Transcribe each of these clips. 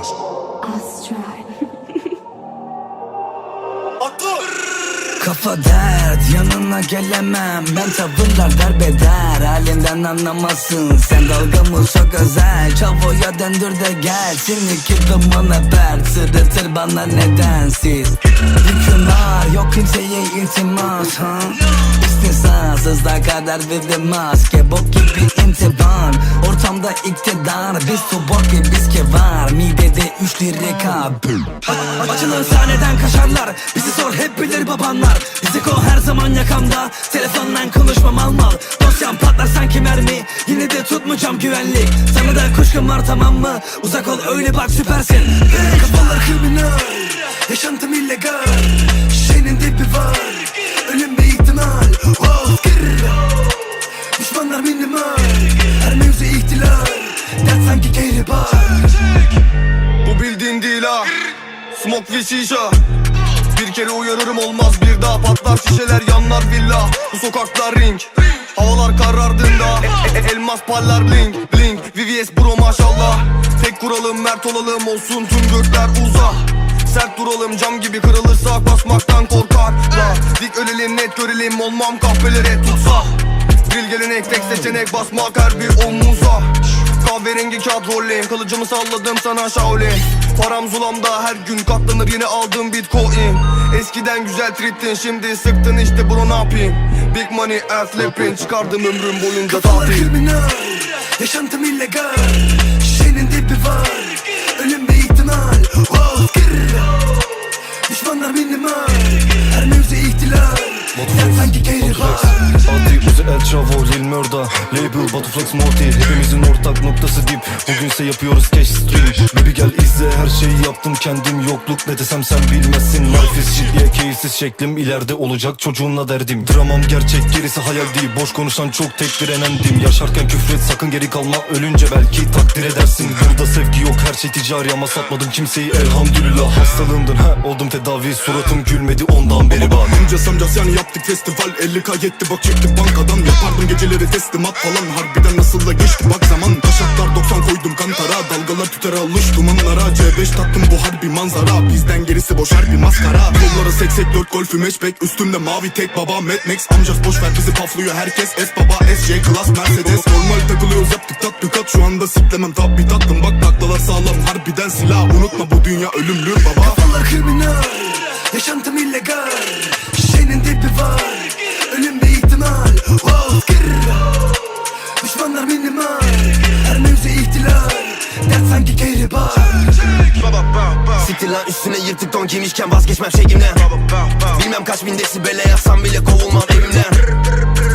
Astride. Kafa dert yanına gelemem. Ben tavırlar derbeder Halinden anlamazsın Sen dalgamı çok özel? Çavoya döndür de gel. Seni gibi bana bert Sırıtır bana nedensiz. Ağır yok kimseye iltimas ha? İstisnasızda kadar bir maske. Bok gibi intiban Ortamda iktidar. Biz tubok ve biz kevar Midede üç lirika Açılan sahneden kaşarlar. Bizi sor hep bilir babanlar. Bizi ko her zaman yakamda. Telefondan konuşmam al mal. Dosyam patlar sanki mermi. Yine de tutmayacağım güvenlik. Sana da kuşkum var tamam mı? Uzak ol öyle bak süpersin. Kafalar kriminal. Yaşantım illegal. Şişenin dibi var ha Smoke ve şişa Bir kere uyarırım olmaz bir daha Patlar. Şişeler yanlar villa Bu sokaklar ring. Havalar karardığında e- e- Elmas parlar bling bling. VVS bro maşallah. Tek kuralım mert olalım olsun tüm gökler uzak Sert duralım cam gibi kırılırsa basmaktan korkar. La, Dik ölelim net görelim olmam kahvelere tutsa. Grill gelenek tek seçenek basmak her bir omuza. Kahverengi kağıt rolleyim Kılıcımı salladım sana Shaolin Param zulamda her gün katlanır yine aldım bitcoin. Eskiden güzel triptin şimdi sıktın işte bunu ne yapayım? Big money air flipping çıkardım ömrüm boyunca Kafalar tatil. kriminal Yaşantım illegal Şişenin dibi var Chavo Lil Murda Label Batuflex Morty. Hepimizin ortak noktası dip. Bugünse yapıyoruz cash stream Baby gel izle her şeyi yaptım kendim Yokluk ne desem sen bilmezsin. Life is shit diye keyifsiz şeklim ileride olacak çocuğunla derdim. Dramam gerçek gerisi hayal değil. Boş konuşan çok tek direnendim Yaşarken küfret sakın geri kalma Ölünce belki takdir edersin. Burada sevgi yok her şey ticari ama satmadım kimseyi. Elhamdülillah Hastalığımdan ha oldum tedavi. Suratım gülmedi ondan beri bak. Amcas amcas yani yaptık festival 50k yetti bak çektik bankadan Yapardım geceleri teslimat falan. Harbiden nasıl da geçti bak zaman. Taşaklar 90 koydum kantara. Dalgalar tüter almış dumanlara. C5 taktım bu harbi manzara. Bizden gerisi boş harbi maskara. Kolları seksek 4 golfü matchback Üstümde mavi tek baba Mad Max. Amcas boş ver bizi paflıyor herkes. S baba SJ Class Mercedes. Normal takılıyoruz yaptık tatbikat Şu anda siklemem tabi tattım bak taklalar sağlam Harbiden silah. Unutma bu dünya ölümlü baba. Kafalar kriminal Yaşantım illegal kehribar Siktir lan üstüne yırtık don giymişken vazgeçmem şeyimden. Bilmem kaç bin desibele yazsam bile kovulmam evimden.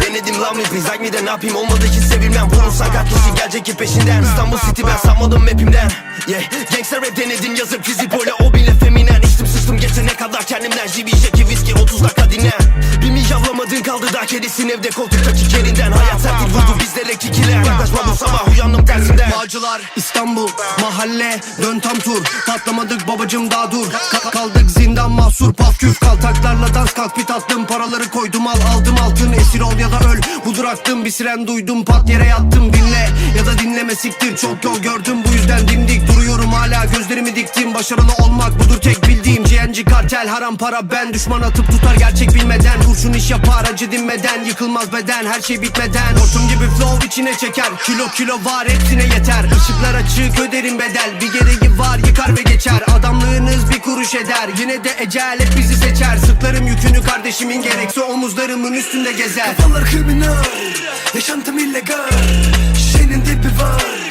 Denedim lan rapi Zagmi de ne yapayım? Olmadı hiç sevilmem. Bulursan kaç kişi gelecek ki peşinden. İstanbul City ben sanmadım mapimden. Yeah. Gangster rap denedim yazıp fizik böyle o bile feminen. İçtim sıçtım geçene kadar kendimden. JB Jackie viski 30 dakika dinle Bir mi yavlamadın kaldı daha kedisin evde. Koltuktaki kerinden Hayat sertlik vurdu bizlere kikiler Yaklaşma bu sabah uyandım tersinden. Bağcılar, İstanbul, mahalle, dön tam tur. Patlamadık babacım daha dur. Ka- Kaldık zindan mahsur paf küf. Kaltaklarla dans kalk bir tatlım Paraları koydum al aldım altın. Esir ol ya da öl. Budur aktım Bir siren duydum. Pat yere yattım Dinle. Ya da dinleme siktir Çok yol gördüm bu yüzden dimdik Duruyorum. Hala gözlerimi diktim. Başarılı olmak budur tek bildiğim. GNG kartel haram para. Ben Düşman atıp tutar gerçek bilmeden Kurşun iş yapar acı dinmeden Yıkılmaz beden her şey bitmeden. Hortum gibi flow içine çeker Kilo kilo var hepsine yeter. Işıklar açık öderim bedel Bir gereği var yıkar ve geçer. Adamlığınız bir kuruş eder Yine de ecel hep bizi seçer. Sırtlarım yükünü kardeşimin gerekse omuzlarımın üstünde gezer. Kafalar kriminal Yaşantım illegal Şişenin dibi var